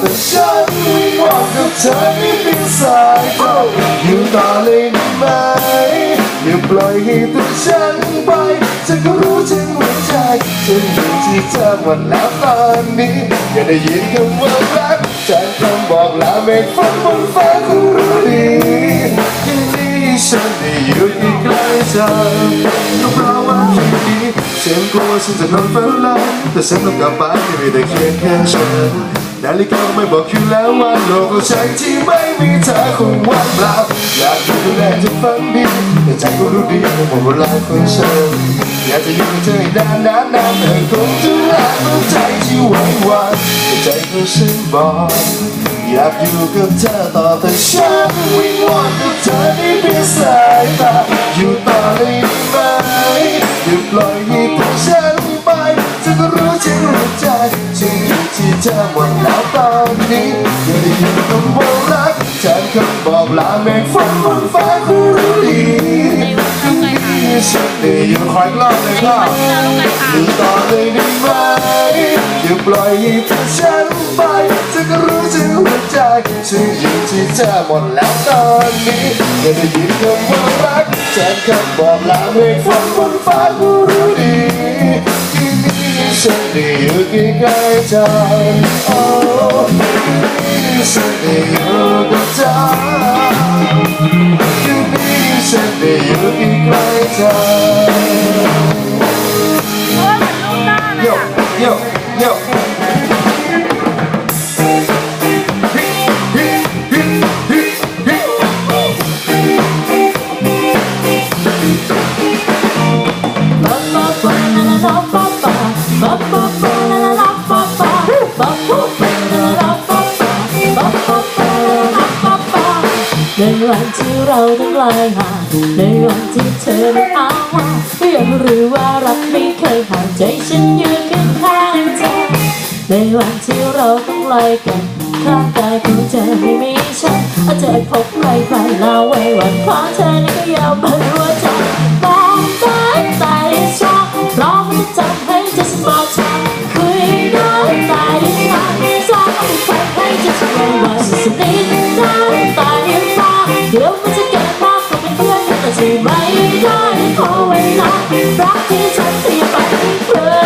แต่ฉันวิงวอนกับเธอให้เพียงสายตาอยู่ต่อเลยได้ไหมอย่าปล่อยให้ตัวฉันไปฉันก็รู้ถึงหัวใจฉันอยู่ที่เธอหมดแล้วตอนนี้อย่าได้ยินคำว่ารักจากคำบอกลาเมฆฝนบนฟ้าคงรู้ดีคืนนี้ฉันได้อยู่ใกล้เธอก็เพราะว่าคืนนี้ฉันกลัวฉันจะนอนฝันหลับแต่ฉันต้องกลับบ้านที่มีแต่เพียงแค่ฉัน นาฬิกาไม่บอกอยู่แล้วว่าโลกของฉันที่ไม่มีเธอคงว่างเปล่าอยากอยู่ดูแลเธอฝันดีแต่ใจก็รู้ดีว่าหมดเวลาของฉันอยากจะอยู่กับเธอให้นานนานนานเธอคงจะรักหัวใจที่ไหวหวานแต่ใจของฉันบอกอยากอยู่กับเธอต่อแต่ฉันวิงวอนกับเธอในเพียงสายตาอยู่ต่อได้ไหมอย่าปล่อยให้ตัวฉันไปเธอก็รู้ฉันหัวใจ เธอหมดแล้วตอนนี้อย่าได้ยินคำว่ารักแทนคำบอกลาเมฆฝนบนฟ้าคงรู้ดีฉันได้ยินคอยกล้าเลยค่ะอยู่ต่อเลยได้ไหมอย่าปล่อยให้เธอฉันไปเธอก็รู้ถึงหัวใจฉันอยู่ที่เธอหมดแล้วตอนนี้อย่าได้ยินคำว่ารักแทนคำบอกลาเมฆฝนบนฟ้าก็รู้ดี Suddenly you can get down Oh, you Yo, yo, yo วันที่เราต้องลายห่างในวันที่เธอไม่เอาว่าก็ยังรู้ว่ารักไม่เคยห่างใจฉันยืนข้างข้างเธอในวันที่เราต้องลายกันข้างกายของเธอไม่มีฉันอาจจะพบใครใครลาไว้วันของเธอนี่ก็ยาวไป ใช่ไหมได้ขอเวลารักที่ฉันเสียไปเพื่อ